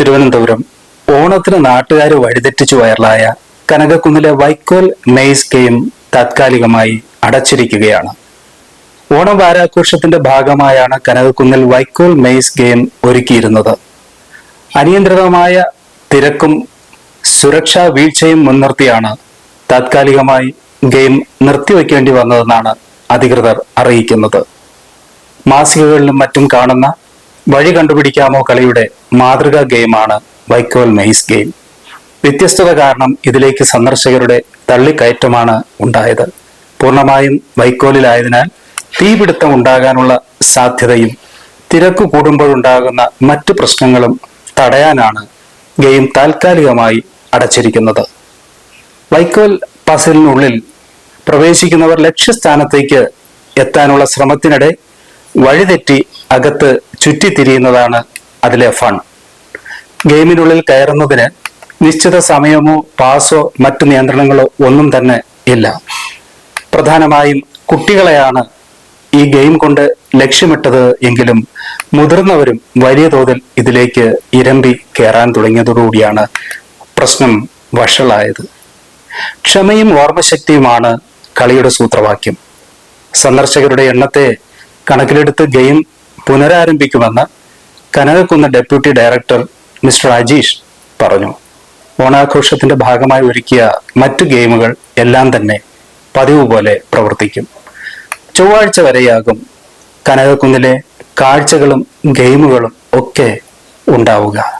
തിരുവനന്തപുരം ഓണത്തിന് നാട്ടുകാർ വഴിതെറ്റിച്ചു വൈറലായ കനകക്കുന്നിലെ വൈക്കോൽ മെയ്സ് ഗെയിം താത്കാലികമായി അടച്ചിരിക്കുകയാണ്. ഓണം വാരാഘോഷത്തിന്റെ ഭാഗമായാണ് കനകക്കുന്നിൽ വൈക്കോൽ മെയ്സ് ഗെയിം ഒരുക്കിയിരുന്നത്. അനിയന്ത്രിതമായ തിരക്കും സുരക്ഷാ വീഴ്ചയും മുൻനിർത്തിയാണ് താത്കാലികമായി ഗെയിം നിർത്തിവെക്കേണ്ടി വന്നതെന്നാണ് അധികൃതർ അറിയിക്കുന്നത്. മാസികകളിലും മറ്റും കാണുന്ന വഴി കണ്ടുപിടിക്കാമോ കളിയുടെ മാതൃകാ ഗെയിമാണ് വൈക്കോൽ മെയ്സ് ഗെയിം. വ്യത്യസ്തത കാരണം ഇതിലേക്ക് സന്ദർശകരുടെ തള്ളിക്കയറ്റമാണ് ഉണ്ടായത്. പൂർണമായും വൈക്കോലിലായതിനാൽ തീപിടുത്തം ഉണ്ടാകാനുള്ള സാധ്യതയും തിരക്ക് കൂടുമ്പോഴുണ്ടാകുന്ന മറ്റു പ്രശ്നങ്ങളും തടയാനാണ് ഗെയിം താൽക്കാലികമായി അടച്ചിരിക്കുന്നത്. വൈക്കോൽ പസിലിനുള്ളിൽ പ്രവേശിക്കുന്നവർ ലക്ഷ്യസ്ഥാനത്തേക്ക് എത്താനുള്ള ശ്രമത്തിനിടെ വഴിതെറ്റി അകത്ത് ചുറ്റിത്തിരിയുന്നതാണ് അതിലെ ഫൺ ഗെയിമിനുള്ളിൽ കയറുന്നതിന് നിശ്ചിത സമയമോ പാസോ മറ്റു നിയന്ത്രണങ്ങളോ ഒന്നും തന്നെ ഇല്ല. പ്രധാനമായും കുട്ടികളെയാണ് ഈ ഗെയിം കൊണ്ട് ലക്ഷ്യമിട്ടത് എങ്കിലും മുതിർന്നവരും വലിയ തോതിൽ ഇതിലേക്ക് ഇരമ്പി കയറാൻ തുടങ്ങിയതോടുകൂടിയാണ് പ്രശ്നം വഷളായത്. ക്ഷമയും ഓർമ്മശക്തിയുമാണ് കളിയുടെ സൂത്രവാക്യം. സന്ദർശകരുടെ എണ്ണത്തെ കണക്കിലെടുത്ത് game പുനരാരംഭിക്കുമെന്ന് Kanakakkunnu deputy director mister Ajeesh പറഞ്ഞു. ഓണാഘോഷത്തിന്റെ ഭാഗമായി ഒരുക്കിയ മറ്റു ഗെയിമുകൾ എല്ലാം തന്നെ പതിവ് പോലെ പ്രവർത്തിക്കും. ചൊവ്വാഴ്ച വരെയാകും കനകക്കുന്നിലെ കാഴ്ചകളും ഗെയിമുകളും ഒക്കെ ഉണ്ടാവുക.